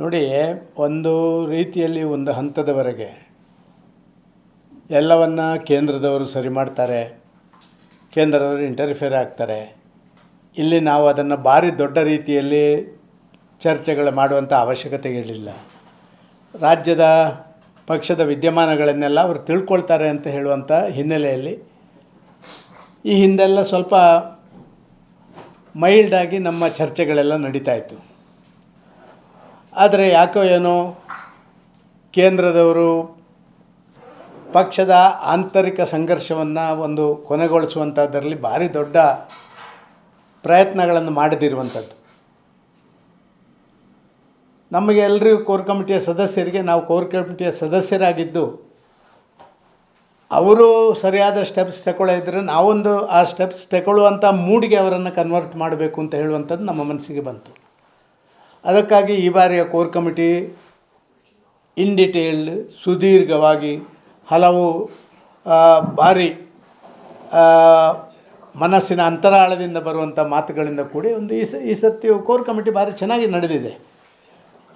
ನೋಡಿ, ಒಂದು ರೀತಿಯಲ್ಲಿ ಒಂದು ಹಂತದವರೆಗೆ ಎಲ್ಲವನ್ನು ಕೇಂದ್ರದವರು ಸರಿ ಮಾಡ್ತಾರೆ, ಕೇಂದ್ರದವರು ಇಂಟರ್ಫಿಯರ್ ಆಗ್ತಾರೆ. ಇಲ್ಲಿ ನಾವು ಅದನ್ನು ಭಾರಿ ದೊಡ್ಡ ರೀತಿಯಲ್ಲಿ ಚರ್ಚೆಗಳು ಮಾಡುವಂಥ ಅವಶ್ಯಕತೆಗಳಿಲ್ಲ ರಾಜ್ಯದ ಪಕ್ಷದ ವಿದ್ಯಮಾನಗಳನ್ನೆಲ್ಲ ಅವರು ತಿಳ್ಕೊಳ್ತಾರೆ ಅಂತ ಹೇಳುವಂಥ ಹಿನ್ನೆಲೆಯಲ್ಲಿ ಈ ಹಿಂದೆಲ್ಲ ಸ್ವಲ್ಪ ಮೈಲ್ಡಾಗಿ ನಮ್ಮ ಚರ್ಚೆಗಳೆಲ್ಲ ನಡೀತಾ ಇತ್ತು. ಆದರೆ ಯಾಕೋ ಏನೋ ಕೇಂದ್ರದವರು ಪಕ್ಷದ ಆಂತರಿಕ ಸಂಘರ್ಷವನ್ನು ಒಂದು ಕೊನೆಗೊಳಿಸುವಂಥದ್ದರಲ್ಲಿ ಭಾರಿ ದೊಡ್ಡ ಪ್ರಯತ್ನಗಳನ್ನು ಮಾಡದಿರುವಂಥದ್ದು ನಮಗೆ ಎಲ್ಲರಿಗೂ ಕೋರ್ ಕಮಿಟಿಯ ಸದಸ್ಯರಿಗೆ, ನಾವು ಕೋರ್ ಕಮಿಟಿಯ ಸದಸ್ಯರಾಗಿದ್ದು, ಅವರು ಸರಿಯಾದ ಸ್ಟೆಪ್ಸ್ ಇದ್ದರೆ ನಾವೊಂದು ಆ ಸ್ಟೆಪ್ಸ್ ತಗೊಳ್ಳುವಂಥ ಮೂಡಿಗೆ ಅವರನ್ನು ಕನ್ವರ್ಟ್ ಮಾಡಬೇಕು ಅಂತ ಹೇಳುವಂಥದ್ದು ನಮ್ಮ ಮನಸ್ಸಿಗೆ ಬಂತು. ಅದಕ್ಕಾಗಿ ಈ ಬಾರಿಯ ಕೋರ್ ಕಮಿಟಿ ಇನ್ ಡಿಟೇಲ್ ಸುದೀರ್ಘವಾಗಿ ಹಲವು ಬಾರಿ ಮನಸ್ಸಿನ ಅಂತರಾಳದಿಂದ ಬರುವಂಥ ಮಾತುಗಳಿಂದ ಕೂಡಿ ಒಂದು ಈ ಸ, ಈ ಸತಿ ಕೋರ್ ಕಮಿಟಿ ಭಾರಿ ಚೆನ್ನಾಗಿ ನಡೆದಿದೆ.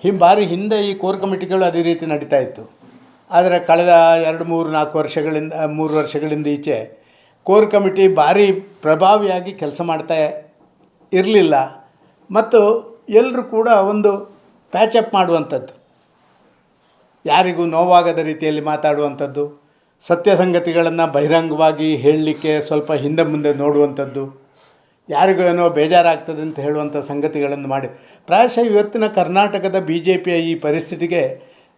ಹಿಂ, ಬಾರಿ ಹಿಂದೆ ಈ ಕೋರ್ ಕಮಿಟಿಗಳು ಅದೇ ರೀತಿ ನಡೀತಾ ಇತ್ತು. ಆದರೆ ಕಳೆದ ಎರಡು, ಮೂರು, ನಾಲ್ಕು ವರ್ಷಗಳಿಂದ, ಮೂರು ವರ್ಷಗಳಿಂದ ಈಚೆ ಕೋರ್ ಕಮಿಟಿ ಭಾರಿ ಪ್ರಭಾವಿಯಾಗಿ ಕೆಲಸ ಮಾಡ್ತಾ ಇರಲಿಲ್ಲ. ಮತ್ತು ಎಲ್ಲರೂ ಕೂಡ ಒಂದು ಪ್ಯಾಚಪ್ ಮಾಡುವಂಥದ್ದು. ಯಾರಿಗೂ ನೋವಾಗದ ರೀತಿಯಲ್ಲಿ ಮಾತಾಡುವಂಥದ್ದು ಸತ್ಯ ಸಂಗತಿಗಳನ್ನು ಬಹಿರಂಗವಾಗಿ ಹೇಳಲಿಕ್ಕೆ ಸ್ವಲ್ಪ ಹಿಂದೆ ಮುಂದೆ ನೋಡುವಂಥದ್ದು, ಯಾರಿಗೂ ಏನೋ ಬೇಜಾರಾಗ್ತದೆ ಅಂತ ಹೇಳುವಂಥ ಸಂಗತಿಗಳನ್ನು ಮಾಡಿ. ಪ್ರಾಯಶಃ ಇವತ್ತಿನ ಕರ್ನಾಟಕದ ಬಿ ಜೆ ಪಿಯ ಈ ಪರಿಸ್ಥಿತಿಗೆ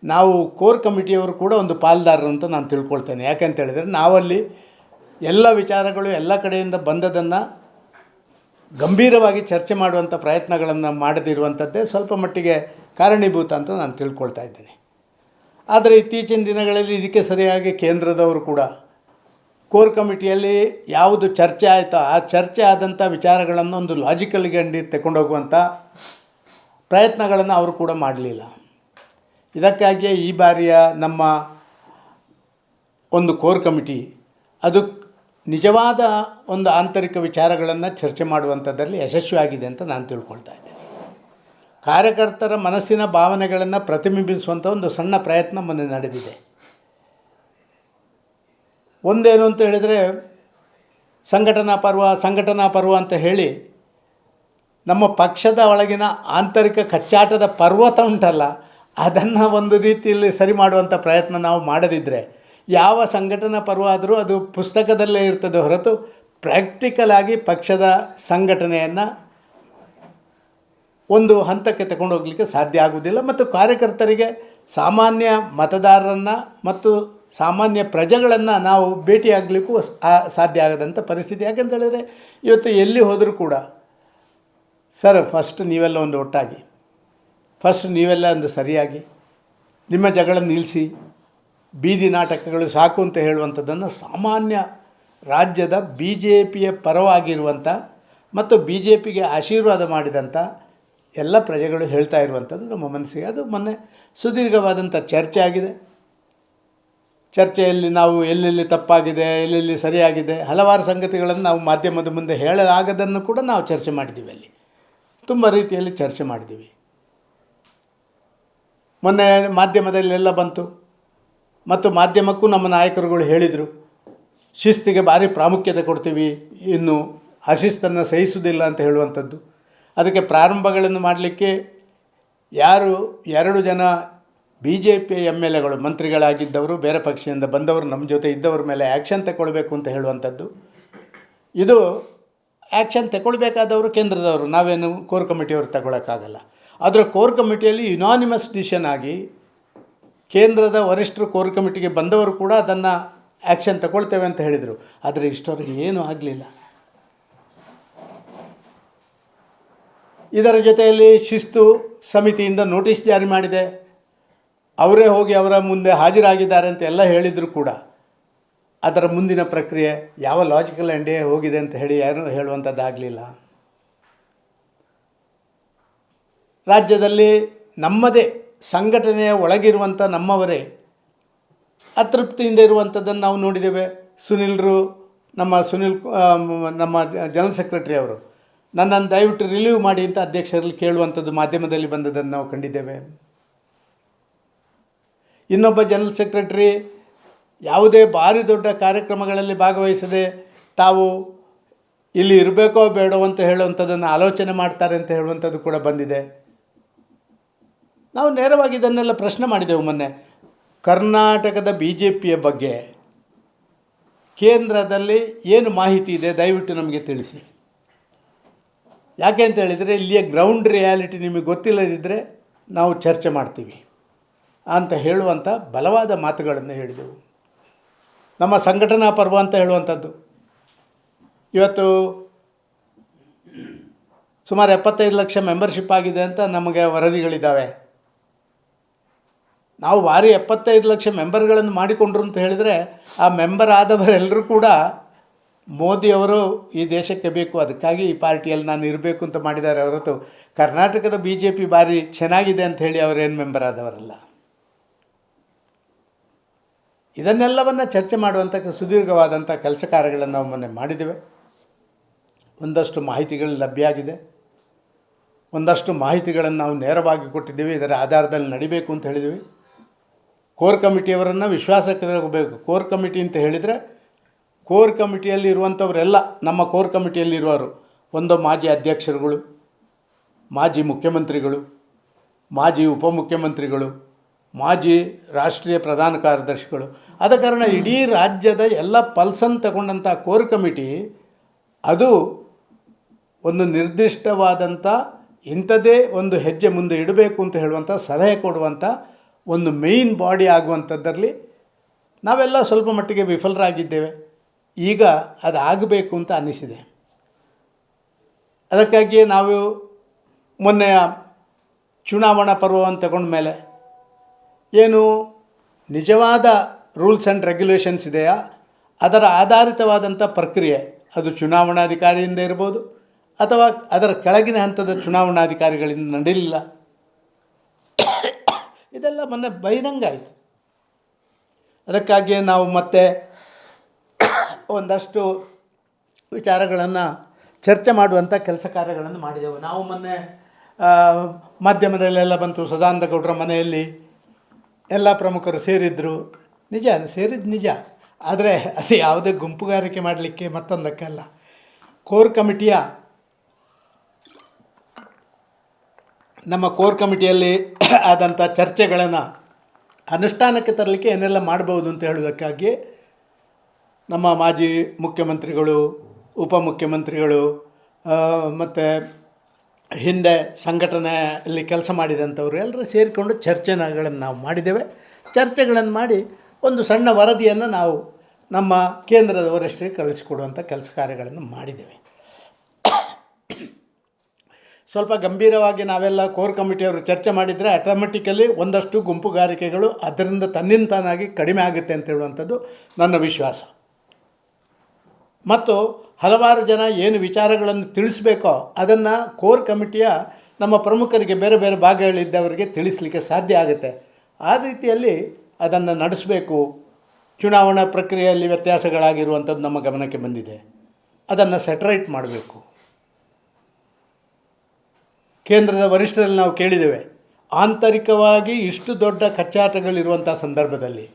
ನಾವು ಕೋರ್ ಕಮಿಟಿಯವರು ಕೂಡ ಒಂದು ಪಾಲ್ದಾರರು ಅಂತ ನಾನು ತಿಳ್ಕೊಳ್ತೇನೆ. ಯಾಕೆಂತ ಹೇಳಿದರೆ ನಾವಲ್ಲಿ ಎಲ್ಲ ವಿಚಾರಗಳು ಎಲ್ಲ ಕಡೆಯಿಂದ ಬಂದದನ್ನು ಗಂಭೀರವಾಗಿ ಚರ್ಚೆ ಮಾಡುವಂಥ ಪ್ರಯತ್ನಗಳನ್ನು ಮಾಡದಿರುವಂಥದ್ದೇ ಸ್ವಲ್ಪ ಮಟ್ಟಿಗೆ ಕಾರಣೀಭೂತ ಅಂತ ನಾನು ತಿಳ್ಕೊಳ್ತಾ ಇದ್ದೇನೆ. ಆದರೆ ಇತ್ತೀಚಿನ ದಿನಗಳಲ್ಲಿ ಇದಕ್ಕೆ ಸರಿಯಾಗಿ ಕೇಂದ್ರದವರು ಕೂಡ ಕೋರ್ ಕಮಿಟಿಯಲ್ಲಿ ಯಾವುದು ಚರ್ಚೆ ಆಯಿತೋ ಆ ಚರ್ಚೆ ಆದಂಥ ವಿಚಾರಗಳನ್ನು ಒಂದು ಲಾಜಿಕಲ್ ಅಂಡಿ ತಗೊಂಡೋಗುವಂಥ ಪ್ರಯತ್ನಗಳನ್ನು ಅವರು ಕೂಡ ಮಾಡಲಿಲ್ಲ. ಇದಕ್ಕಾಗಿಯೇ ಈ ಬಾರಿಯ ನಮ್ಮ ಒಂದು ಕೋರ್ ಕಮಿಟಿ ಅದು ನಿಜವಾದ ಒಂದು ಆಂತರಿಕ ವಿಚಾರಗಳನ್ನು ಚರ್ಚೆ ಮಾಡುವಂಥದ್ದಲ್ಲಿ ಯಶಸ್ವಿಯಾಗಿದೆ ಅಂತ ನಾನು ತಿಳ್ಕೊಳ್ತಾ ಇದ್ದೇನೆ. ಕಾರ್ಯಕರ್ತರ ಮನಸ್ಸಿನ ಭಾವನೆಗಳನ್ನು ಪ್ರತಿಬಿಂಬಿಸುವಂಥ ಒಂದು ಸಣ್ಣ ಪ್ರಯತ್ನ ಮೊನ್ನೆ ನಡೆದಿದೆ. ಒಂದೇನು ಅಂತ ಹೇಳಿದರೆ, ಸಂಘಟನಾ ಪರ್ವ ಸಂಘಟನಾ ಪರ್ವ ಅಂತ ಹೇಳಿ, ನಮ್ಮ ಪಕ್ಷದ ಒಳಗಿನ ಆಂತರಿಕ ಕಚ್ಚಾಟದ ಪರ್ವತ ಉಂಟಲ್ಲ, ಅದನ್ನು ಒಂದು ರೀತಿಯಲ್ಲಿ ಸರಿ ಮಾಡುವಂಥ ಪ್ರಯತ್ನ ನಾವು ಮಾಡದಿದ್ದರೆ ಯಾವ ಸಂಘಟನಾ ಪರ್ವ ಆದರೂ ಅದು ಪುಸ್ತಕದಲ್ಲೇ ಇರ್ತದೆ ಹೊರತು ಪ್ರಾಕ್ಟಿಕಲ್ ಆಗಿ ಪಕ್ಷದ ಸಂಘಟನೆಯನ್ನು ಒಂದು ಹಂತಕ್ಕೆ ತಗೊಂಡು ಹೋಗಲಿಕ್ಕೆ ಸಾಧ್ಯ ಆಗುವುದಿಲ್ಲ ಮತ್ತು ಕಾರ್ಯಕರ್ತರಿಗೆ ಸಾಮಾನ್ಯ ಮತದಾರರನ್ನು ಮತ್ತು ಸಾಮಾನ್ಯ ಪ್ರಜೆಗಳನ್ನು ನಾವು ಭೇಟಿಯಾಗಲಿಕ್ಕೂ ಸಾಧ್ಯ ಆಗದಂಥ ಪರಿಸ್ಥಿತಿ. ಯಾಕೆಂತ ಹೇಳಿದರೆ ಇವತ್ತು ಎಲ್ಲಿ ಹೋದರೂ ಕೂಡ, ಸರ್ ಫಸ್ಟ್ ನೀವೆಲ್ಲ ಒಂದು ಒಟ್ಟಾಗಿ ಫಸ್ಟ್ ನೀವೆಲ್ಲ ಒಂದು ಸರಿಯಾಗಿ, ನಿಮ್ಮ ಜಗಳ ನಿಲ್ಲಿಸಿ ಬೀದಿ ನಾಟಕಗಳು ಸಾಕು ಅಂತ ಹೇಳುವಂಥದ್ದನ್ನು ಸಾಮಾನ್ಯ ರಾಜ್ಯದ ಬಿ ಜೆ ಪಿಯ ಪರವಾಗಿರುವಂಥ ಮತ್ತು ಬಿ ಜೆ ಪಿಗೆ ಆಶೀರ್ವಾದ ಮಾಡಿದಂಥ ಎಲ್ಲ ಪ್ರಜೆಗಳು ಹೇಳ್ತಾ ಇರುವಂಥದ್ದು ನಮ್ಮ ಮನಸ್ಸಿಗೆ. ಅದು ಮೊನ್ನೆ ಸುದೀರ್ಘವಾದಂಥ ಚರ್ಚೆ ಆಗಿದೆ. ಚರ್ಚೆಯಲ್ಲಿ ನಾವು ಎಲ್ಲೆಲ್ಲಿ ತಪ್ಪಾಗಿದೆ, ಎಲ್ಲೆಲ್ಲಿ ಸರಿಯಾಗಿದೆ, ಹಲವಾರು ಸಂಗತಿಗಳನ್ನು ನಾವು ಮಾಧ್ಯಮದ ಮುಂದೆ ಹೇಳಲಾಗದನ್ನು ಕೂಡ ನಾವು ಚರ್ಚೆ ಮಾಡಿದ್ದೀವಿ ಅಲ್ಲಿ. ತುಂಬ ರೀತಿಯಲ್ಲಿ ಚರ್ಚೆ ಮಾಡಿದ್ದೀವಿ. ಮೊನ್ನೆ ಮಾಧ್ಯಮದಲ್ಲೆಲ್ಲ ಬಂತು. ಮತ್ತು ಮಾಧ್ಯಮಕ್ಕೂ ನಮ್ಮ ನಾಯಕರುಗಳು ಹೇಳಿದರು, ಶಿಸ್ತಿಗೆ ಭಾರಿ ಪ್ರಾಮುಖ್ಯತೆ ಕೊಡ್ತೀವಿ, ಇನ್ನು ಅಶಿಸ್ತನ್ನು ಸಹಿಸುವುದಿಲ್ಲ ಅಂತ ಹೇಳುವಂಥದ್ದು. ಅದಕ್ಕೆ ಪ್ರಾರಂಭಗಳನ್ನು ಮಾಡಲಿಕ್ಕೆ ಯಾರು, ಎರಡು ಜನ B J P M L ಎಗಳು ಮಂತ್ರಿಗಳಾಗಿದ್ದವರು, ಬೇರೆ ಪಕ್ಷದಿಂದ ಬಂದವರು, ನಮ್ಮ ಜೊತೆ ಇದ್ದವ್ರ ಮೇಲೆ ಆ್ಯಕ್ಷನ್ ತಗೊಳ್ಬೇಕು ಅಂತ ಹೇಳುವಂಥದ್ದು. ಇದು ಆ್ಯಕ್ಷನ್ ತಗೊಳ್ಬೇಕಾದವರು ಕೇಂದ್ರದವರು, ನಾವೇನು ಕೋರ್ ಕಮಿಟಿಯವರು ತಗೊಳ್ಳೋಕ್ಕಾಗಲ್ಲ ಆದರೆ ಕೋರ್ ಕಮಿಟಿಯಲ್ಲಿ ಯುನಾನಿಮಸ್ ಡಿಸಿಷನ್ ಆಗಿ ಕೇಂದ್ರದ ವರಿಷ್ಠರು, ಕೋರ್ ಕಮಿಟಿಗೆ ಬಂದವರು ಕೂಡ ಅದನ್ನು ಆ್ಯಕ್ಷನ್ ತಗೊಳ್ತೇವೆ ಅಂತ ಹೇಳಿದರು. ಆದರೆ ಇಷ್ಟವರೆಗೆ ಏನೂ ಆಗಲಿಲ್ಲ. ಇದರ ಜೊತೆಯಲ್ಲಿ ಶಿಸ್ತು ಸಮಿತಿಯಿಂದ ನೋಟಿಸ್ ಜಾರಿ ಮಾಡಿದೆ. ಅವರೇ ಹೋಗಿ ಅವರ ಮುಂದೆ ಹಾಜರಾಗಿದ್ದಾರೆ ಅಂತ ಎಲ್ಲ ಹೇಳಿದರು ಕೂಡ. ಅದರ ಮುಂದಿನ ಪ್ರಕ್ರಿಯೆ ಯಾವ ಲಾಜಿಕಲ್ ಎಂಡೇ ಹೋಗಿದೆ ಅಂತ ಹೇಳಿ ಯಾರೂ ಹೇಳುವಂಥದ್ದಾಗಲಿಲ್ಲ ರಾಜ್ಯದಲ್ಲಿ ನಮ್ಮದೇ ಸಂಘಟನೆಯ ಒಳಗಿರುವಂಥ ನಮ್ಮವರೇ ಅತೃಪ್ತಿಯಿಂದ ಇರುವಂಥದ್ದನ್ನು ನಾವು ನೋಡಿದ್ದೇವೆ. ಸುನಿಲ್ರು, ನಮ್ಮ ಸುನಿಲ್ ನಮ್ಮ ಜನರಲ್ ಸೆಕ್ರೆಟರಿ ಅವರು ನನ್ನನ್ನು ದಯವಿಟ್ಟು ರಿಲೀವ್ ಮಾಡಿ ಅಂತ ಅಧ್ಯಕ್ಷರಲ್ಲಿ ಕೇಳುವಂಥದ್ದು ಮಾಧ್ಯಮದಲ್ಲಿ ಬಂದದ್ದನ್ನು ನಾವು ಕಂಡಿದ್ದೇವೆ. ಇನ್ನೊಬ್ಬ ಜನರಲ್ ಸೆಕ್ರೆಟರಿ ಯಾವುದೇ ಭಾರಿ ದೊಡ್ಡ ಕಾರ್ಯಕ್ರಮಗಳಲ್ಲಿ ಭಾಗವಹಿಸದೆ ತಾವು ಇಲ್ಲಿ ಇರಬೇಕೋ ಬೇಡೋ ಅಂತ ಹೇಳುವಂಥದ್ದನ್ನು ಆಲೋಚನೆ ಮಾಡ್ತಾರೆ ಅಂತ ಹೇಳುವಂಥದ್ದು ಕೂಡ ಬಂದಿದೆ. ನಾವು ನೇರವಾಗಿ ಇದನ್ನೆಲ್ಲ ಪ್ರಶ್ನೆ ಮಾಡಿದೆವು ಮೊನ್ನೆ. ಕರ್ನಾಟಕದ ಬಿ ಜೆ ಪಿಯ ಬಗ್ಗೆ ಕೇಂದ್ರದಲ್ಲಿ ಏನು ಮಾಹಿತಿ ಇದೆ? ದಯವಿಟ್ಟು ನಮಗೆ ತಿಳಿಸಿ. ಯಾಕೆ ಅಂತ ಹೇಳಿದರೆ ಇಲ್ಲಿಯ ಗ್ರೌಂಡ್ ರಿಯಾಲಿಟಿ ನಿಮಗೆ ಗೊತ್ತಿಲ್ಲದಿದ್ದರೆ ನಾವು ಚರ್ಚೆ ಮಾಡ್ತೀವಿ ಅಂತ ಹೇಳುವಂಥ ಬಲವಾದ ಮಾತುಗಳನ್ನು ಹೇಳಿದೆವು. ನಮ್ಮ ಸಂಘಟನಾ ಪರ್ವ ಅಂತ ಹೇಳುವಂಥದ್ದು. ಇವತ್ತು ಸುಮಾರು ಎಪ್ಪತ್ತೈದು ಲಕ್ಷ ಮೆಂಬರ್ಶಿಪ್ ಆಗಿದೆ ಅಂತ ನಮಗೆ ವರದಿಗಳಿದ್ದಾವೆ. ನಾವು ಭಾರಿ ಎಪ್ಪತ್ತೈದು ಲಕ್ಷ ಮೆಂಬರ್ಗಳನ್ನು ಮಾಡಿಕೊಂಡ್ರು ಅಂತ ಹೇಳಿದರೆ ಆ ಮೆಂಬರ್ ಆದವರೆಲ್ಲರೂ ಕೂಡ ಮೋದಿಯವರು ಈ ದೇಶಕ್ಕೆ ಬೇಕು, ಅದಕ್ಕಾಗಿ ಈ ಪಾರ್ಟಿಯಲ್ಲಿ ನಾನು ಇರಬೇಕು ಅಂತ ಮಾಡಿದ್ದಾರೆ. ಹೊರತು ಕರ್ನಾಟಕದ ಬಿ ಜೆ ಪಿ ಭಾರಿ ಚೆನ್ನಾಗಿದೆ ಅಂತ ಹೇಳಿ ಅವರೇನು ಮೆಂಬರ್ ಆದವರಲ್ಲ. ಇದನ್ನೆಲ್ಲವನ್ನು ಚರ್ಚೆ ಮಾಡುವಂಥ ಸುದೀರ್ಘವಾದಂಥ ಕೆಲಸ ಕಾರ್ಯಗಳನ್ನು ನಾವು ಮೊನ್ನೆ ಮಾಡಿದ್ದೇವೆ. ಒಂದಷ್ಟು ಮಾಹಿತಿಗಳು ಲಭ್ಯ ಆಗಿದೆ. ಒಂದಷ್ಟು ಮಾಹಿತಿಗಳನ್ನು ನಾವು ನೇರವಾಗಿ ಕೊಟ್ಟಿದ್ದೀವಿ, ಇದರ ಆಧಾರದಲ್ಲಿ ನಡಿಬೇಕು ಅಂತ ಹೇಳಿದ್ದೀವಿ. ಕೋರ್ ಕಮಿಟಿಯವರನ್ನು ವಿಶ್ವಾಸಕ್ಕೆ ತಗೋಬೇಕು ಕೋರ್ ಕಮಿಟಿ ಅಂತ ಹೇಳಿದರೆ ಕೋರ್ ಕಮಿಟಿಯಲ್ಲಿ ಇರುವಂಥವರೆಲ್ಲ ನಮ್ಮ ಕೋರ್ ಕಮಿಟಿಯಲ್ಲಿರುವವರು ಒಂದು ಮಾಜಿ ಅಧ್ಯಕ್ಷರುಗಳು, ಮಾಜಿ ಮುಖ್ಯಮಂತ್ರಿಗಳು, ಮಾಜಿ ಉಪಮುಖ್ಯಮಂತ್ರಿಗಳು, ಮಾಜಿ ರಾಷ್ಟ್ರೀಯ ಪ್ರಧಾನ ಕಾರ್ಯದರ್ಶಿಗಳು. ಆದ ಕಾರಣ ಇಡೀ ರಾಜ್ಯದ ಎಲ್ಲ ಪಲ್ಸನ್ನು ತಗೊಂಡಂಥ ಕೋರ್ ಕಮಿಟಿ ಅದು ಒಂದು ನಿರ್ದಿಷ್ಟವಾದಂಥ ಇಂಥದ್ದೇ ಒಂದು ಹೆಜ್ಜೆ ಮುಂದೆ ಇಡಬೇಕು ಅಂತ ಹೇಳುವಂಥ ಸಲಹೆ ಕೊಡುವಂಥ ಒಂದು ಮೇಯ್ನ್ ಬಾಡಿ ಆಗುವಂಥದ್ದರಲ್ಲಿ ನಾವೆಲ್ಲ ಸ್ವಲ್ಪ ಮಟ್ಟಿಗೆ ವಿಫಲರಾಗಿದ್ದೇವೆ. ಈಗ ಅದು ಆಗಬೇಕು ಅಂತ ಅನ್ನಿಸಿದೆ. ಅದಕ್ಕಾಗಿಯೇ ನಾವು ಮೊನ್ನೆಯ ಚುನಾವಣಾ ಪರ್ವವನ್ನು ತಗೊಂಡ ಮೇಲೆ ಏನು ನಿಜವಾದ ರೂಲ್ಸ್ ಆ್ಯಂಡ್ ರೆಗ್ಯುಲೇಷನ್ಸ್ ಇದೆಯಾ? ಅದರ ಆಧಾರಿತವಾದಂಥ ಪ್ರಕ್ರಿಯೆ. ಅದು ಚುನಾವಣಾಧಿಕಾರಿಯಿಂದ ಇರ್ಬೋದು ಅಥವಾ ಅದರ ಕೆಳಗಿನ ಹಂತದ ಚುನಾವಣಾಧಿಕಾರಿಗಳಿಂದ ನಡೀಲಿಲ್ಲ. ಇದೆಲ್ಲ ಮೊನ್ನೆ ಬಹಿರಂಗ ಆಯಿತು. ಅದಕ್ಕಾಗಿ ನಾವು ಮತ್ತೆ ಒಂದಷ್ಟು ವಿಚಾರಗಳನ್ನು ಚರ್ಚೆ ಮಾಡುವಂಥ ಕೆಲಸ ಕಾರ್ಯಗಳನ್ನು ಮಾಡಿದೆವು. ನಾವು ಮೊನ್ನೆ ಮಾಧ್ಯಮದಲ್ಲೆಲ್ಲ ಬಂತು. ಸದಾನಂದ ಗೌಡರ ಮನೆಯಲ್ಲಿ ಎಲ್ಲ ಪ್ರಮುಖರು ಸೇರಿದ್ದರು ನಿಜ ಸೇರಿದ್ದು ನಿಜ. ಆದರೆ ಅದು ಯಾವುದೇ ಗುಂಪುಗಾರಿಕೆ ಮಾಡಲಿಕ್ಕೆ ಮತ್ತೊಂದಕ್ಕಲ್ಲ. ಕೋರ್ ಕಮಿಟಿಯ ನಮ್ಮ ಕೋರ್ ಕಮಿಟಿಯಲ್ಲಿ ಆದಂಥ ಚರ್ಚೆಗಳನ್ನು ಅನುಷ್ಠಾನಕ್ಕೆ ತರಲಿಕ್ಕೆ ಏನೆಲ್ಲ ಮಾಡ್ಬೋದು ಅಂತ ಹೇಳುವುದಕ್ಕಾಗಿ ನಮ್ಮ ಮಾಜಿ ಮುಖ್ಯಮಂತ್ರಿಗಳು, ಉಪಮುಖ್ಯಮಂತ್ರಿಗಳು ಮತ್ತು ಹಿಂದೆ ಸಂಘಟನೆಯಲ್ಲಿ ಕೆಲಸ ಮಾಡಿದಂಥವ್ರು ಎಲ್ಲರೂ ಸೇರಿಕೊಂಡು ಚರ್ಚೆಗಳನ್ನು ನಾವು ಮಾಡಿದ್ದೇವೆ. ಚರ್ಚೆಗಳನ್ನು ಮಾಡಿ ಒಂದು ಸಣ್ಣ ವರದಿಯನ್ನು ನಾವು ನಮ್ಮ ಕೇಂದ್ರದ ವರಿಷ್ಠರಿಗೆ ಕಳಿಸಿಕೊಡುವಂಥ ಕೆಲಸ ಕಾರ್ಯಗಳನ್ನು ಮಾಡಿದ್ದೇವೆ. ಸ್ವಲ್ಪ ಗಂಭೀರವಾಗಿ ನಾವೆಲ್ಲ ಕೋರ್ ಕಮಿಟಿಯವರು ಚರ್ಚೆ ಮಾಡಿದರೆ ಆಟೋಮೆಟಿಕಲಿ ಒಂದಷ್ಟು ಗುಂಪುಗಾರಿಕೆಗಳು ಅದರಿಂದ ತನ್ನಿಂತಾನಾಗಿ ಕಡಿಮೆ ಆಗುತ್ತೆ ಅಂತ ಹೇಳುವಂಥದ್ದು ನನ್ನ ವಿಶ್ವಾಸ. ಮತ್ತು ಹಲವಾರು ಜನ ಏನು ವಿಚಾರಗಳನ್ನು ತಿಳಿಸ್ಬೇಕೋ ಅದನ್ನು ಕೋರ್ ಕಮಿಟಿಯ ನಮ್ಮ ಪ್ರಮುಖರಿಗೆ ಬೇರೆ ಬೇರೆ ಭಾಗಗಳಿದ್ದವರಿಗೆ ತಿಳಿಸಲಿಕ್ಕೆ ಸಾಧ್ಯ ಆಗುತ್ತೆ. ಆ ರೀತಿಯಲ್ಲಿ ಅದನ್ನು ನಡೆಸಬೇಕು. ಚುನಾವಣಾ ಪ್ರಕ್ರಿಯೆಯಲ್ಲಿ ವ್ಯತ್ಯಾಸಗಳಾಗಿರುವಂಥದ್ದು ನಮ್ಮ ಗಮನಕ್ಕೆ ಬಂದಿದೆ. ಅದನ್ನು ಸೆಟರೈಟ್ ಮಾಡಬೇಕು. ಕೇಂದ್ರದ ವರಿಷ್ಠರಲ್ಲಿ ನಾವು ಕೇಳಿದ್ದೇವೆ. ಆಂತರಿಕವಾಗಿ ಇಷ್ಟು ದೊಡ್ಡ ಕಚ್ಚಾಟಗಳಿರುವಂಥ ಸಂದರ್ಭದಲ್ಲಿ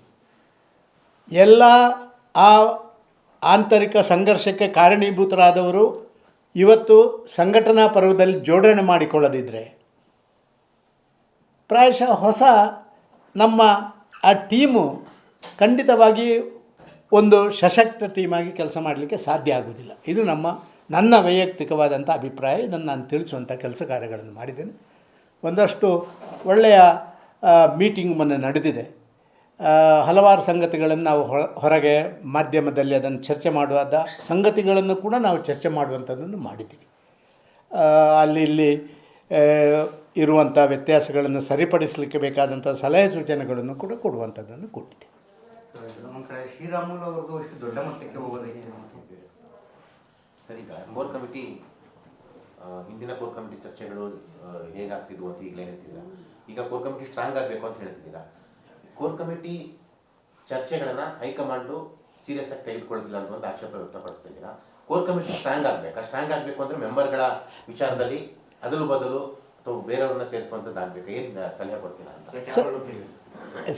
ಎಲ್ಲ ಆ ಆಂತರಿಕ ಸಂಘರ್ಷಕ್ಕೆ ಕಾರಣೀಭೂತರಾದವರು ಇವತ್ತು ಸಂಘಟನಾ ಪರ್ವದಲ್ಲಿ ಜೋಡಣೆ ಮಾಡಿಕೊಳ್ಳದಿದ್ದರೆ ಪ್ರಾಯಶಃ ಹೊಸ ನಮ್ಮ ಆ ಟೀಮು ಖಂಡಿತವಾಗಿ ಒಂದು ಸಶಕ್ತ ಟೀಮಾಗಿ ಕೆಲಸ ಮಾಡಲಿಕ್ಕೆ ಸಾಧ್ಯ ಆಗುವುದಿಲ್ಲ. ಇದು ನಮ್ಮ ನನ್ನ ವೈಯಕ್ತಿಕವಾದಂಥ ಅಭಿಪ್ರಾಯ, ಇದನ್ನು ನಾನು ತಿಳಿಸುವಂಥ ಕೆಲಸ ಕಾರ್ಯಗಳನ್ನು ಮಾಡಿದ್ದೇನೆ. ಒಂದಷ್ಟು ಒಳ್ಳೆಯ ಮೀಟಿಂಗ್ ಮೊನ್ನೆ ನಡೆದಿದೆ. ಹಲವಾರು ಸಂಗತಿಗಳನ್ನು ನಾವು ಹೊರ- ಹೊರಗೆ ಮಾಧ್ಯಮದಲ್ಲಿ ಅದನ್ನು ಚರ್ಚೆ ಮಾಡುವಾದ ಸಂಗತಿಗಳನ್ನು ಕೂಡ ನಾವು ಚರ್ಚೆ ಮಾಡುವಂಥದ್ದನ್ನು ಮಾಡಿದ್ದೀವಿ. ಅಲ್ಲಿ ಇಲ್ಲಿ ಇರುವಂಥ ವ್ಯತ್ಯಾಸಗಳನ್ನು ಸರಿಪಡಿಸಲಿಕ್ಕೆ ಬೇಕಾದಂಥ ಸಲಹೆ ಸೂಚನೆಗಳನ್ನು ಕೂಡ ಕೊಡುವಂಥದ್ದನ್ನು ಕೊಟ್ಟಿದೆ ಶ್ರೀರಾಮುಲು ದೊಡ್ಡ ಮಟ್ಟಕ್ಕೆ ಸರ್ ಈಗ ಕೋರ್ ಕಮಿಟಿ ಹಿಂದಿನ ಕೋರ್ ಕಮಿಟಿ ಚರ್ಚೆಗಳು ಹೇಗಾಗ್ತಿದ್ವು ಅಂತ ಈಗಲೇ ಹೇಳ್ತಿದ್ದೀರಾ? ಈಗ ಕೋರ್ ಕಮಿಟಿ ಸ್ಟ್ರಾಂಗ್ ಆಗಬೇಕು ಅಂತ ಹೇಳ್ತಿದ್ದೀರಾ? ಕೋರ್ ಕಮಿಟಿ ಚರ್ಚೆಗಳನ್ನ ಹೈಕಮಾಂಡು ಸೀರಿಯಸ್ ಆಗಿ ತೆಗೆದುಕೊಳ್ತಿಲ್ಲ ಅನ್ನುವಂಥ ಆಕ್ಷೇಪ ವ್ಯಕ್ತಪಡಿಸ್ತಾ ಇದ್ದೀರಾ? ಕೋರ್ ಕಮಿಟಿ ಸ್ಟ್ರಾಂಗ್ ಆಗಬೇಕು? ಸ್ಟ್ರಾಂಗ್ ಆಗಬೇಕು ಅಂದ್ರೆ ಮೆಂಬರ್ಗಳ ವಿಚಾರದಲ್ಲಿ ಅದಲು ಬದಲು ಅಥವಾ ಬೇರೆಯವ್ರನ್ನ ಸೇರಿಸುವಂಥದ್ದು ಆಗ್ಬೇಕು? ಏನು ಸಲಹೆ ಕೊಡ್ತೀರಾ ಅಂತ? ಸರ್.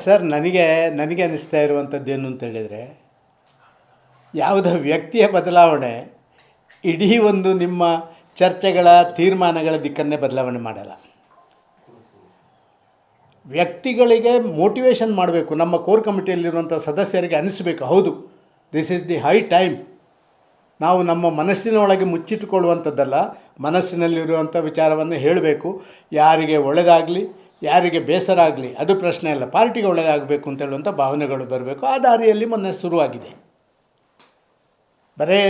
ಸರ್ ನನಗೆ ನನಗೆ ಅನ್ನಿಸ್ತಾ ಇರುವಂಥದ್ದು ಏನು ಅಂತ ಹೇಳಿದರೆ ಯಾವುದೋ ವ್ಯಕ್ತಿಯ ಬದಲಾವಣೆ ಇಡೀ ಒಂದು ನಿಮ್ಮ ಚರ್ಚೆಗಳ ತೀರ್ಮಾನಗಳ ದಿಕ್ಕನ್ನೇ ಬದಲಾವಣೆ ಮಾಡಲ್ಲ. ವ್ಯಕ್ತಿಗಳಿಗೆ ಮೋಟಿವೇಶನ್ ಮಾಡಬೇಕು, ನಮ್ಮ ಕೋರ್ ಕಮಿಟಿಯಲ್ಲಿರುವಂಥ ಸದಸ್ಯರಿಗೆ ಅನಿಸಬೇಕು, ಹೌದು this is the high time ನಾವು ನಮ್ಮ ಮನಸ್ಸಿನ ಒಳಗೆ ಮುಚ್ಚಿಟ್ಟುಕೊಳ್ಳುವಂಥದ್ದಲ್ಲ, ಮನಸ್ಸಿನಲ್ಲಿರುವಂಥ ವಿಚಾರವನ್ನು ಹೇಳಬೇಕು, ಯಾರಿಗೆ ಒಳ್ಳೆಯದಾಗಲಿ ಯಾರಿಗೆ ಬೇಸರ ಆಗಲಿ ಅದು ಪ್ರಶ್ನೆ ಅಲ್ಲ, ಪಾರ್ಟಿಗೆ ಒಳ್ಳೆಯದಾಗಬೇಕು ಅಂತ ಹೇಳುವಂಥ ಭಾವನೆಗಳು ಬರಬೇಕು, ಆ ದಾರಿಯಲ್ಲಿ ಮೊನ್ನೆ ಶುರುವಾಗಿದೆ. ಬರೀ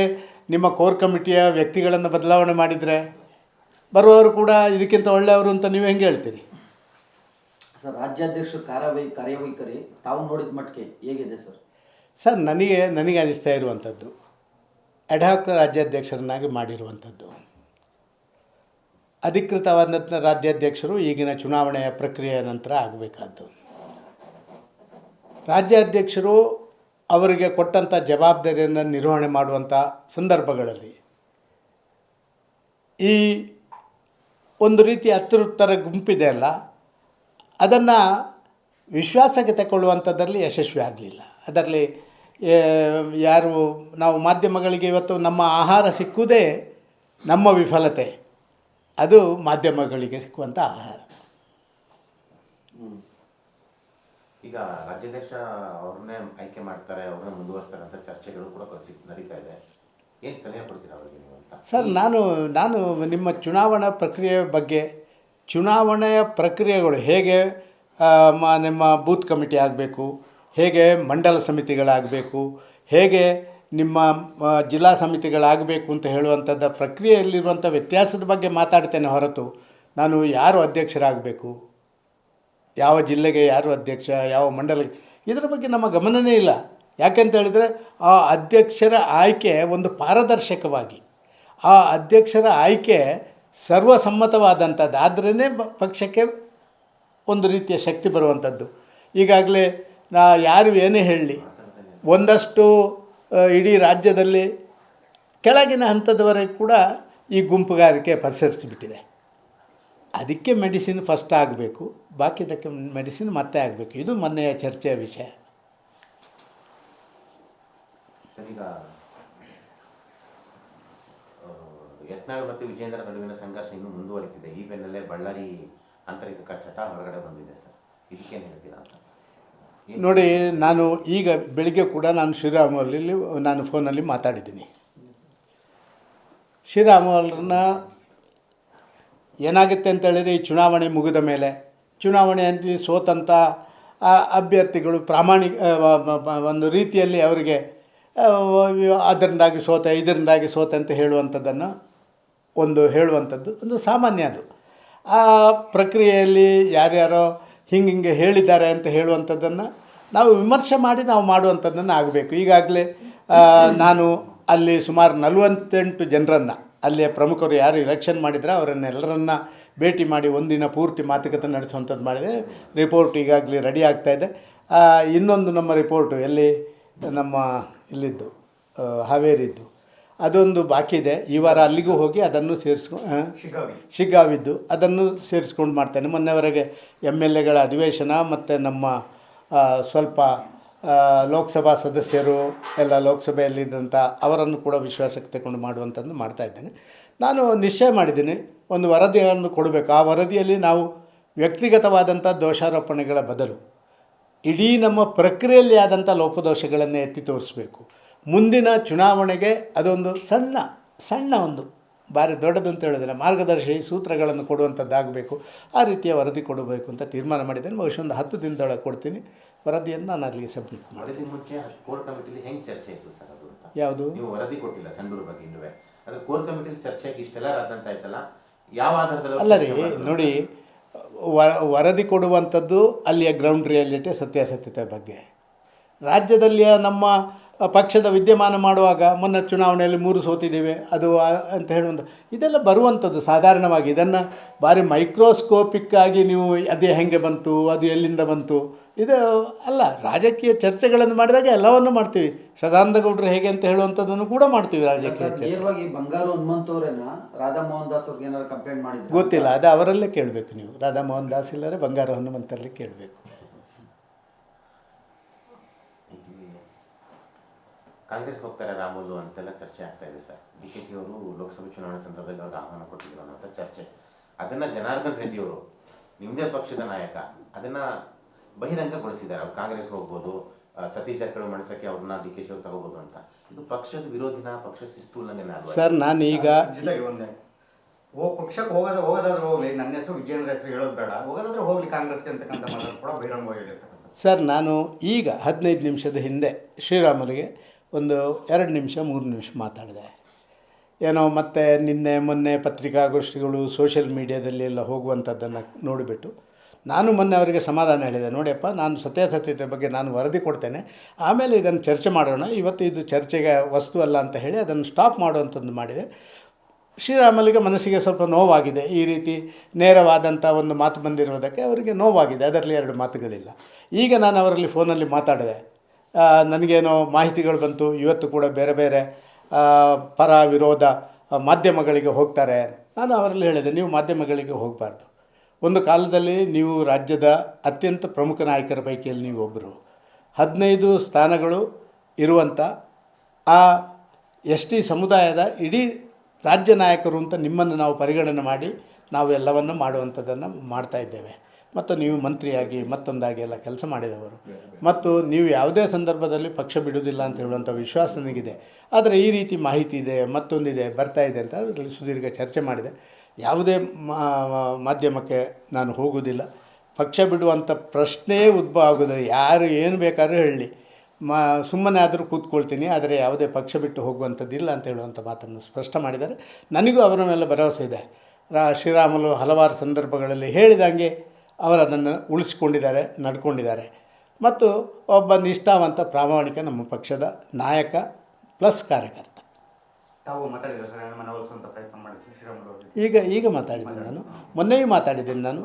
ನಿಮ್ಮ ಕೋರ್ ಕಮಿಟಿಯ ವ್ಯಕ್ತಿಗಳನ್ನು ಬದಲಾವಣೆ ಮಾಡಿದರೆ ಬರುವವರು ಕೂಡ ಇದಕ್ಕಿಂತ ಒಳ್ಳೆಯವರು ಅಂತ ನೀವು ಹೆಂಗೆ ಹೇಳ್ತೀರಿ? ಸರ್ ರಾಜ್ಯಾಧ್ಯಕ್ಷರು ಕಾರ್ಯವೈ ಕಾರ್ಯವೈಖರಿ ತಾವು ನೋಡಿದ ಮಟ್ಟಿಗೆ ಹೇಗಿದೆ ಸರ್? ಸರ್ ನನಗೆ ನನಗೆ ಅನಿಸ್ತಾ ಇರುವಂಥದ್ದು ಅಡ್ಹಾಕ್ ರಾಜ್ಯಾಧ್ಯಕ್ಷರನ್ನಾಗಿ ಮಾಡಿರುವಂಥದ್ದು. ಅಧಿಕೃತವಾದ ರಾಜ್ಯಾಧ್ಯಕ್ಷರು ಈಗಿನ ಚುನಾವಣೆಯ ಪ್ರಕ್ರಿಯೆಯ ನಂತರ ಆಗಬೇಕಾದ್ದು. ರಾಜ್ಯಾಧ್ಯಕ್ಷರು ಅವರಿಗೆ ಕೊಟ್ಟಂಥ ಜವಾಬ್ದಾರಿಯನ್ನು ನಿರ್ವಹಣೆ ಮಾಡುವಂಥ ಸಂದರ್ಭಗಳಲ್ಲಿ ಈ ಒಂದು ರೀತಿ ಅತೃಪ್ತರ ಗುಂಪಿದೆ ಅಲ್ಲ, ಅದನ್ನು ವಿಶ್ವಾಸಕ್ಕೆ ತಗೊಳ್ಳುವಂಥದ್ರಲ್ಲಿ ಯಶಸ್ವಿ ಆಗಲಿಲ್ಲ. ಅದರಲ್ಲಿ ಯಾರು, ನಾವು ಮಾಧ್ಯಮಗಳಿಗೆ ಇವತ್ತು ನಮ್ಮ ಆಹಾರ ಸಿಕ್ಕುವುದೇ ನಮ್ಮ ವಿಫಲತೆ. ಅದು ಮಾಧ್ಯಮಗಳಿಗೆ ಸಿಕ್ಕುವಂಥ ಆಹಾರ. ಈಗ ರಾಜ್ಯಾಧ್ಯಕ್ಷ ಅವ್ರನ್ನೇ ಆಯ್ಕೆ ಮಾಡ್ತಾರೆ, ಅವ್ರನ್ನೇ ಮುಂದುವರಿಸ್ತಾರೆ ಅಂತ ಚರ್ಚೆಗಳು ಕೂಡ ಸಿಕ್ ನಡೀತಾ ಇದೆ. ಏನು ಸಲಹೆ ಕೊಡ್ತೀರಾ ಅವರಿಗೆ ನೀವು ಅಂತ? ಸರ್, ನಾನು ನಾನು ನಿಮ್ಮ ಚುನಾವಣಾ ಪ್ರಕ್ರಿಯೆ ಬಗ್ಗೆ, ಚುನಾವಣೆಯ ಪ್ರಕ್ರಿಯೆಗಳು ಹೇಗೆ ನಿಮ್ಮ ಬೂತ್ ಕಮಿಟಿ ಆಗಬೇಕು, ಹೇಗೆ ಮಂಡಲ ಸಮಿತಿಗಳಾಗಬೇಕು, ಹೇಗೆ ನಿಮ್ಮ ಜಿಲ್ಲಾ ಸಮಿತಿಗಳಾಗಬೇಕು ಅಂತ ಹೇಳುವಂಥದ್ದು ಪ್ರಕ್ರಿಯೆಯಲ್ಲಿರುವಂಥ ವ್ಯತ್ಯಾಸದ ಬಗ್ಗೆ ಮಾತಾಡ್ತೇನೆ ಹೊರತು, ನಾನು ಯಾರು ಅಧ್ಯಕ್ಷರಾಗಬೇಕು ಯಾವ ಜಿಲ್ಲೆಗೆ ಯಾರು ಅಧ್ಯಕ್ಷ, ಯಾವ ಮಂಡಲಕ್ಕೆ, ಇದರ ಬಗ್ಗೆ ನಮ್ಮ ಗಮನವೇ ಇಲ್ಲ. ಯಾಕೆಂತ ಹೇಳಿದರೆ, ಆ ಅಧ್ಯಕ್ಷರ ಆಯ್ಕೆ ಒಂದು ಪಾರದರ್ಶಕವಾಗಿ, ಆ ಅಧ್ಯಕ್ಷರ ಆಯ್ಕೆ ಸರ್ವಸಮ್ಮತವಾದಂಥದ್ದು. ಆದ್ರೇ ಪಕ್ಷಕ್ಕೆ ಒಂದು ರೀತಿಯ ಶಕ್ತಿ ಬರುವಂಥದ್ದು. ಈಗಾಗಲೇ ನಾ ಯಾರು ಏನೇ ಹೇಳಲಿ ಒಂದಷ್ಟು ಇಡೀ ರಾಜ್ಯದಲ್ಲಿ ಕೆಳಗಿನ ಹಂತದವರೆಗೆ ಕೂಡ ಈ ಗುಂಪುಗಾರಿಕೆ ಪಸರಿಸಿಬಿಟ್ಟಿದೆ ಅದಕ್ಕೆ ಮೆಡಿಸಿನ್ ಫಸ್ಟ್ ಆಗಬೇಕು ಬಾಕಿದಕ್ಕೆ ಮೆಡಿಸಿನ್ ಮತ್ತೆ ಆಗಬೇಕು. ಇದು ಮೊನ್ನೆಯ ಚರ್ಚೆಯ ವಿಷಯ. ಈಗ ಯತ್ನಾಳ್ ಮತ್ತು ವಿಜೇಂದ್ರ ನಡುವಿನ ಸಂಘರ್ಷ ಇನ್ನೂ ಮುಂದುವರಿತಿದೆ. ಈ ಬೆನ್ನಲ್ಲೇ ಬಳ್ಳಾರಿ ಆಂತರಿಕ ಕಚ್ಚಟ ಹೊರಗಡೆ ಬಂದಿದೆ ಸರ್. ಇದಕ್ಕೇನು ಹೇಳ್ತೀರಾ ಅಂತ? ನೋಡಿ ನಾನು ಈಗ ಬೆಳಿಗ್ಗೆ ಕೂಡ ನಾನು ಶ್ರೀರಾಮಲ್ಲಿ ನಾನು ಫೋನಲ್ಲಿ ಮಾತಾಡಿದ್ದೀನಿ. ಶ್ರೀರಾಮುಲರನ್ನ ಏನಾಗುತ್ತೆ ಅಂತ ಹೇಳಿದ್ರೆ ಈ ಚುನಾವಣೆ ಮುಗಿದ ಮೇಲೆ ಚುನಾವಣೆಯಲ್ಲಿ ಸೋತಂಥ ಅಭ್ಯರ್ಥಿಗಳು ಪ್ರಾಮಾಣಿಕ ಒಂದು ರೀತಿಯಲ್ಲಿ ಅವರಿಗೆ ಅದರಿಂದಾಗಿ ಸೋತೆ, ಇದರಿಂದಾಗಿ ಸೋತೆ ಅಂತ ಹೇಳುವಂಥದ್ದನ್ನು ಒಂದು ಹೇಳುವಂಥದ್ದು, ಒಂದು ಸಾಮಾನ್ಯ ಅದು. ಆ ಪ್ರಕ್ರಿಯೆಯಲ್ಲಿ ಯಾರ್ಯಾರೋ ಹಿಂಗೆ ಹಿಂಗೆ ಹೇಳಿದ್ದಾರೆ ಅಂತ ಹೇಳುವಂಥದ್ದನ್ನು ನಾವು ವಿಮರ್ಶೆ ಮಾಡಿ ನಾವು ಮಾಡುವಂಥದ್ದನ್ನು ಆಗಬೇಕು. ಈಗಾಗಲೇ ನಾನು ಅಲ್ಲಿ ಸುಮಾರು ನಲವತ್ತೆಂಟು ಜನರನ್ನು ಅಲ್ಲಿಯ ಪ್ರಮುಖರು ಯಾರು ಇಲೆಕ್ಷನ್ ಮಾಡಿದ್ರೆ ಅವರನ್ನೆಲ್ಲರನ್ನ ಭೇಟಿ ಮಾಡಿ ಒಂದಿನ ಪೂರ್ತಿ ಮಾತುಕತೆ ನಡೆಸುವಂಥದ್ದು ಮಾಡಿದೆ. ರಿಪೋರ್ಟ್ ಈಗಾಗಲೇ ರೆಡಿ ಆಗ್ತಾ ಇದೆ. ಇನ್ನೊಂದು ನಮ್ಮ ರಿಪೋರ್ಟು ಎಲ್ಲಿ? ನಮ್ಮ ಇಲ್ಲಿದ್ದು ಹಾವೇರಿದ್ದು. ಅದೊಂದು ಬಾಕಿ ಇದೆ. ಈ ವಾರ ಅಲ್ಲಿಗೂ ಹೋಗಿ ಅದನ್ನು ಸೇರಿಸ್ಕೊಂಡು ಶಿಗ್ಗಾವಿ. ಶಿಗ್ಗಾವಿದ್ದು. ಅದನ್ನು ಸೇರಿಸ್ಕೊಂಡು ಮಾಡ್ತೇನೆ. ಮೊನ್ನೆವರೆಗೆ ಎಂ ಎಲ್ ಎಗಳ ಅಧಿವೇಶನ ಮತ್ತು ನಮ್ಮ ಸ್ವಲ್ಪ ಲೋಕಸಭಾ ಸದಸ್ಯರು ಎಲ್ಲ ಲೋಕಸಭೆಯಲ್ಲಿದ್ದಂಥ ಅವರನ್ನು ಕೂಡ ವಿಶ್ವಾಸಕ್ಕೆ ತಗೊಂಡು ಮಾಡುವಂಥದ್ದು ಮಾಡ್ತಾ ಇದ್ದೇನೆ. ನಾನು ನಿಶ್ಚಯ ಮಾಡಿದ್ದೀನಿ, ಒಂದು ವರದಿಯನ್ನು ಕೊಡಬೇಕು. ಆ ವರದಿಯಲ್ಲಿ ನಾವು ವ್ಯಕ್ತಿಗತವಾದಂಥ ದೋಷಾರೋಪಣೆಗಳ ಬದಲು ಇಡೀ ನಮ್ಮ ಪ್ರಕ್ರಿಯೆಯಲ್ಲಿ ಆದಂಥ ಲೋಪದೋಷಗಳನ್ನೇ ಎತ್ತಿ ತೋರಿಸಬೇಕು. ಮುಂದಿನ ಚುನಾವಣೆಗೆ ಅದೊಂದು ಸಣ್ಣ ಸಣ್ಣ ಒಂದು, ಭಾರಿ ದೊಡ್ಡದಂತ ಹೇಳೋದಿಲ್ಲ, ಮಾರ್ಗದರ್ಶಿ ಸೂತ್ರಗಳನ್ನು ಕೊಡುವಂಥದ್ದಾಗಬೇಕು. ಆ ರೀತಿಯ ವರದಿ ಕೊಡಬೇಕು ಅಂತ ತೀರ್ಮಾನ ಮಾಡಿದ್ದೇನೆ. ಬಹುಶಃ ಒಂದು ಹತ್ತು ದಿನದೊಳಗೆ ಕೊಡ್ತೀನಿ. ವರದಿಯನ್ನು ನಾನು ಅಲ್ಲಿಗೆ ಸಬ್ಮಿಟ್ ಮಾಡಿ ವರದಿ ಮುಂಚೆ ಕೋರ್ ಕಮಿಟಿಲಿ ಹೆಂಗೆ ಚರ್ಚೆ ಇತ್ತು ಸರ್ ಅದು ಅಂತ? ಯಾವುದು? ನೀವು ವರದಿ ಕೊಟ್ಟಿಲ್ಲ ಸಂಡೂರು ಬಗ್ಗೆ ಇನ್ನುವೆ. ಅದು ಕೋರ್ ಕಮಿಟಿಲಿ ಚರ್ಚೆಗೆ ಇಷ್ಟೆಲ್ಲ ರದ್ದಂತ ಆಯ್ತಲ್ಲ ಯಾವ ಆಧಾರದಲ್ಲಿ ಅಲ್ಲ ರೀ ನೋಡಿ ವರದಿ ಕೊಡುವಂಥದ್ದು ಅಲ್ಲಿಯ ಗ್ರೌಂಡ್ ರಿಯಾಲಿಟಿ ಸತ್ಯಾಸತ್ಯತೆ ಬಗ್ಗೆ. ರಾಜ್ಯದಲ್ಲಿಯ ನಮ್ಮ ಪಕ್ಷದ ವಿದ್ಯಮಾನ ಮಾಡುವಾಗ ಮೊನ್ನೆ ಚುನಾವಣೆಯಲ್ಲಿ ಮೂರು ಸೋತಿದ್ದೇವೆ ಅದು ಅಂತ ಹೇಳುವಂಥ ಇದೆಲ್ಲ ಬರುವಂಥದ್ದು ಸಾಧಾರಣವಾಗಿ. ಇದನ್ನು ಭಾರಿ ಮೈಕ್ರೋಸ್ಕೋಪಿಕ್ ಆಗಿ ನೀವು ಅದೇ ಹೆಂಗೆ ಬಂತು ಅದು ಎಲ್ಲಿಂದ ಬಂತು ಇದು ಅಲ್ಲ ರಾಜಕೀಯ ಚರ್ಚೆಗಳನ್ನು ಮಾಡಿದಾಗ ಎಲ್ಲವನ್ನು ಮಾಡ್ತೀವಿ. ಸದಾನಂದಗೌಡರು ಹೇಗೆ ಅಂತ ಹೇಳುವಂಥದ್ದನ್ನು ಕೂಡ ಮಾಡ್ತೀವಿ ರಾಜಕೀಯ ಚರ್ಚೆ. ಬಂಗಾರು ರಾಧಾ ಮೋಹನ್ ದಾಸ್ ಅವ್ರಿಗೆ ಏನಾದ್ರು ಕಂಪ್ಲೇಂಟ್ ಮಾಡಿದ್ರು? ಗೊತ್ತಿಲ್ಲ ಅದು ಅವರಲ್ಲೇ ಕೇಳಬೇಕು ನೀವು. ರಾಧಾ ಮೋಹನ್ ದಾಸ್ ಇಲ್ಲರೆ ಬಂಗಾರ ಹನುಮಂತರಲ್ಲಿ ಕೇಳಬೇಕು. ಕಾಂಗ್ರೆಸ್ ಹೋಗ್ತಾರೆ ರಾಮುಲು ಅಂತೆಲ್ಲ ಚರ್ಚೆ ಆಗ್ತಾ ಇದೆ ಸರ್. ಡಿ ಕೆ ಶಿ ಅವರು ಲೋಕಸಭೆ ಚುನಾವಣೆ ಸಂದರ್ಭದಲ್ಲಿ ಅವ್ರಿಗೆ ಆಹ್ವಾನ ಕೊಟ್ಟಿದ್ರು ಅನ್ನೋಂಥ ಚರ್ಚೆ. ಅದನ್ನ ಜನಾರ್ದನ್ ರೆಡ್ಡಿ ಅವರು ನಿಮ್ಮದೇ ಪಕ್ಷದ ನಾಯಕ ಅದನ್ನ ಬಹಿರಂಗಗೊಳಿಸಿದ್ದಾರೆ. ಅವ್ರು ಕಾಂಗ್ರೆಸ್ ಹೋಗ್ಬೋದು ಸತೀಶ್ ಜಾರಕಿಹೊಳಿ ಮನಸ್ಸಕ್ಕೆ ಅವ್ರನ್ನ ಡಿ ಕೆ ಶಿ ಅವ್ರು ತಗೋಬೋದು ಅಂತ. ಇದು ಪಕ್ಷದ ವಿರೋಧಿನ ಪಕ್ಷ ಶಿಸ್ತು ಉಲ್ಲಂಘನೆ ಅಲ್ವಾ? ಸರ್ ನಾನು ಈಗ ಜೊತೆಗೆ ಒಂದೇ. ಹೋಗ್ ಪಕ್ಷಕ್ಕೆ ಹೋಗೋದು ಹೋಗೋದಾದ್ರೂ ಹೋಗ್ಲಿ. ನನ್ನ ಹೆಸರು ವಿಜೇಂದ್ರ ಹೆಸರು ಹೇಳೋದು ಬೇಡ. ಹೋಗೋದಾದ್ರೂ ಹೋಗ್ಲಿ ಕಾಂಗ್ರೆಸ್ಗೆ ಅಂತಕ್ಕಂಥ ಮಾತನ್ನು ಕೂಡ ಬಹಿರಂಗವಾಗಿ ಹೇಳಿರ್ತಕ್ಕಂಥ ಸರ್ ನಾನು ಈಗ ಹದಿನೈದು ನಿಮಿಷದ ಹಿಂದೆ ಶ್ರೀರಾಮುಲಿಗೆ ಒಂದು ಎರಡು ನಿಮಿಷ, ಮೂರು ನಿಮಿಷ ಮಾತಾಡಿದೆ. ಏನೋ ಮತ್ತೆ ನಿನ್ನೆ, ಮೊನ್ನೆ ಪತ್ರಿಕಾಗೋಷ್ಠಿಗಳು ಸೋಷಿಯಲ್ ಮೀಡಿಯಾದಲ್ಲಿ ಎಲ್ಲ ಹೋಗುವಂಥದ್ದನ್ನು ನೋಡಿಬಿಟ್ಟು ನಾನು ಮೊನ್ನೆ ಅವರಿಗೆ ಸಮಾಧಾನ ಹೇಳಿದೆ. ನೋಡಿಯಪ್ಪ, ನಾನು ಸತ್ಯಾಸತ್ಯತೆ ಬಗ್ಗೆ ನಾನು ವರದಿ ಕೊಡ್ತೇನೆ. ಆಮೇಲೆ ಇದನ್ನು ಚರ್ಚೆ ಮಾಡೋಣ. ಇವತ್ತು ಇದು ಚರ್ಚೆಗೆ ವಸ್ತು ಅಲ್ಲ ಅಂತ ಹೇಳಿ ಅದನ್ನು ಸ್ಟಾಪ್ ಮಾಡುವಂಥದ್ದು ಮಾಡಿದೆ. ಶ್ರೀರಾಮಲಿಗೆ ಮನಸ್ಸಿಗೆ ಸ್ವಲ್ಪ ನೋವಾಗಿದೆ. ಈ ರೀತಿ ನೇರವಾದಂಥ ಒಂದು ಮಾತು ಬಂದಿರುವುದಕ್ಕೆ ಅವರಿಗೆ ನೋವಾಗಿದೆ. ಅದರಲ್ಲಿ ಎರಡು ಮಾತುಗಳಿಲ್ಲ. ಈಗ ನಾನು ಅವರಲ್ಲಿ ಫೋನಲ್ಲಿ ಮಾತಾಡಿದೆ. ನನಗೇನೋ ಮಾಹಿತಿಗಳು ಬಂತು. ಇವತ್ತು ಕೂಡ ಬೇರೆ ಬೇರೆ ಪರ ವಿರೋಧ ಮಾಧ್ಯಮಗಳಿಗೆ ಹೋಗ್ತಾರೆ. ನಾನು ಅವರಲ್ಲಿ ಹೇಳಿದೆ, ನೀವು ಮಾಧ್ಯಮಗಳಿಗೆ ಹೋಗಬಾರ್ದು. ಒಂದು ಕಾಲದಲ್ಲಿ ನೀವು ರಾಜ್ಯದ ಅತ್ಯಂತ ಪ್ರಮುಖ ನಾಯಕರ ಪೈಕಿಯಲ್ಲಿ ನೀವು ಒಬ್ಬರು ಹದಿನೈದು ಸ್ಥಾನಗಳು ಇರುವಂಥ ಆ ಎಸ್ ಟಿ ಸಮುದಾಯದ ಇಡೀ ರಾಜ್ಯ ನಾಯಕರು ಅಂತ ನಿಮ್ಮನ್ನು ನಾವು ಪರಿಗಣನೆ ಮಾಡಿ ನಾವು ಎಲ್ಲವನ್ನು ಮಾಡುವಂಥದ್ದನ್ನು ಮಾಡ್ತಾ ಇದ್ದೇವೆ. ಮತ್ತು ನೀವು ಮಂತ್ರಿಯಾಗಿ ಮತ್ತೊಂದಾಗಿ ಎಲ್ಲ ಕೆಲಸ ಮಾಡಿದವರು. ಮತ್ತು ನೀವು ಯಾವುದೇ ಸಂದರ್ಭದಲ್ಲಿ ಪಕ್ಷ ಬಿಡುವುದಿಲ್ಲ ಅಂತ ಹೇಳುವಂಥ ವಿಶ್ವಾಸ ನನಗಿದೆ. ಆದರೆ ಈ ರೀತಿ ಮಾಹಿತಿ ಇದೆ, ಮತ್ತೊಂದಿದೆ, ಬರ್ತಾ ಇದೆ ಅಂತ ಅದರಲ್ಲಿ ಸುದೀರ್ಘ ಚರ್ಚೆ ಮಾಡಿದೆ. ಯಾವುದೇ ಮಾಧ್ಯಮಕ್ಕೆ ನಾನು ಹೋಗುವುದಿಲ್ಲ. ಪಕ್ಷ ಬಿಡುವಂಥ ಪ್ರಶ್ನೆಯೇ ಉದ್ಭವ ಆಗೋದು, ಯಾರು ಏನು ಬೇಕಾದ್ರೂ ಹೇಳಿ. ಮಾ, ಸುಮ್ಮನೆ ಆದರೂ ಕೂತ್ಕೊಳ್ತೀನಿ, ಆದರೆ ಯಾವುದೇ ಪಕ್ಷ ಬಿಟ್ಟು ಹೋಗುವಂಥದ್ದಿಲ್ಲ ಅಂತ ಹೇಳುವಂಥ ಮಾತನ್ನು ಸ್ಪಷ್ಟ ಮಾಡಿದ್ದಾರೆ. ನನಗೂ ಅವರ ಮೇಲೆ ಭರವಸೆ ಇದೆ. ರಾ, ಶ್ರೀರಾಮುಲು ಹಲವಾರು ಸಂದರ್ಭಗಳಲ್ಲಿ ಹೇಳಿದಂಗೆ ಅವರು ಅದನ್ನು ಉಳಿಸ್ಕೊಂಡಿದ್ದಾರೆ ನಡ್ಕೊಂಡಿದ್ದಾರೆ. ಮತ್ತು ಒಬ್ಬ ನಿಷ್ಠಾವಂತ ಪ್ರಾಮಾಣಿಕ ನಮ್ಮ ಪಕ್ಷದ ನಾಯಕ ಪ್ಲಸ್ ಕಾರ್ಯಕರ್ತ. ಈಗ ಈಗ ಮಾತಾಡಿದ್ದೀನಿ ನಾನು. ಮೊನ್ನೆಯೂ ಮಾತಾಡಿದ್ದೀನಿ ನಾನು.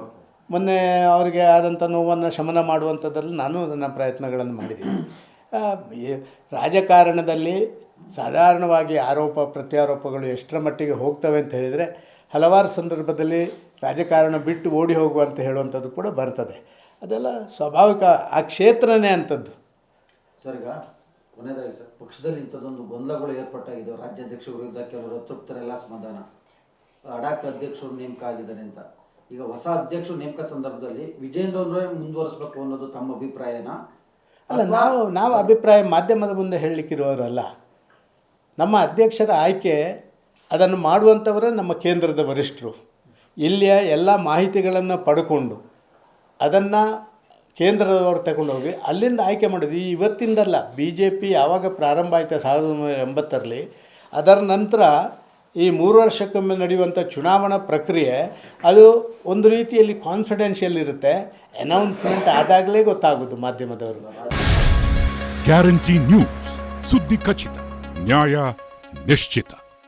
ಮೊನ್ನೆ ಅವರಿಗೆ ಆದಂಥ ನೋವನ್ನು ಶಮನ ಮಾಡುವಂಥದ್ರಲ್ಲಿ ನಾನು ನನ್ನ ಪ್ರಯತ್ನಗಳನ್ನು ಮಾಡಿದ್ದೀನಿ. ರಾಜಕಾರಣದಲ್ಲಿ ಸಾಧಾರಣವಾಗಿ ಆರೋಪ ಪ್ರತ್ಯಾರೋಪಗಳು ಎಷ್ಟರ ಮಟ್ಟಿಗೆ ಹೋಗ್ತವೆ ಅಂತ ಹೇಳಿದರೆ ಹಲವಾರು ಸಂದರ್ಭದಲ್ಲಿ ರಾಜಕಾರಣ ಬಿಟ್ಟು ಓಡಿ ಹೋಗುವಂತ ಹೇಳುವಂಥದ್ದು ಕೂಡ ಬರ್ತದೆ. ಅದೆಲ್ಲ ಸ್ವಾಭಾವಿಕ ಆ ಕ್ಷೇತ್ರನೇ ಅಂಥದ್ದು. ಸರ್ ಈಗ ಕೊನೆಯದಾಗಿ ಸರ್ ಪಕ್ಷದಲ್ಲಿ ಇಂಥದ್ದೊಂದು ಗೊಂದಲಗಳು ಏರ್ಪಟ್ಟಾಗಿದೆ. ರಾಜ್ಯಾಧ್ಯಕ್ಷ ವಿರುದ್ಧ ಕೆಲವರು ಅತೃಪ್ತರೆಲ್ಲ ಅಸಮಾಧಾನ ಅಡಾಕ್ ಅಧ್ಯಕ್ಷರು ನೇಮಕ ಆಗಿದ್ದಾರೆ ಅಂತ. ಈಗ ಹೊಸ ಅಧ್ಯಕ್ಷರು ನೇಮಕ ಸಂದರ್ಭದಲ್ಲಿ ವಿಜೇಂದ್ರ ಅವರೇ ಮುಂದುವರಿಸಬೇಕು ಅನ್ನೋದು ತಮ್ಮ ಅಭಿಪ್ರಾಯನ? ಅಲ್ಲ ನಾವು ನಾವು ಅಭಿಪ್ರಾಯ ಮಾಧ್ಯಮದ ಮುಂದೆ ಹೇಳಲಿಕ್ಕಿರುವವರಲ್ಲ. ನಮ್ಮ ಅಧ್ಯಕ್ಷರ ಆಯ್ಕೆ ಅದನ್ನು ಮಾಡುವಂಥವರೇ ನಮ್ಮ ಕೇಂದ್ರದ ವರಿಷ್ಠರು. ಇಲ್ಲಿಯ ಎಲ್ಲ ಮಾಹಿತಿಗಳನ್ನು ಪಡ್ಕೊಂಡು ಅದನ್ನು ಕೇಂದ್ರದವರು ತಗೊಂಡೋಗಿ ಅಲ್ಲಿಂದ ಆಯ್ಕೆ ಮಾಡೋದು ಈ ಇವತ್ತಿಂದಲ್ಲ ಬಿ ಜೆ ಪಿ ಯಾವಾಗ ಪ್ರಾರಂಭ ಆಯಿತು ಸಾವಿರದ ಒಂಬೈನೂರ ಎಂಬತ್ತರಲ್ಲಿ, ಅದರ ನಂತರ ಈ ಮೂರು ವರ್ಷಕ್ಕೊಮ್ಮೆ ನಡೆಯುವಂಥ ಚುನಾವಣಾ ಪ್ರಕ್ರಿಯೆ ಅದು ಒಂದು ರೀತಿಯಲ್ಲಿ ಕಾನ್ಫಿಡೆನ್ಷಿಯಲ್ ಇರುತ್ತೆ. ಅನೌನ್ಸ್ಮೆಂಟ್ ಆದಾಗಲೇ ಗೊತ್ತಾಗೋದು ಮಾಧ್ಯಮದವರು. ಗ್ಯಾರಂಟಿ ನ್ಯೂಸ್ ಸುದ್ದಿ ಖಚಿತ, ನ್ಯಾಯ ನಿಶ್ಚಿತ.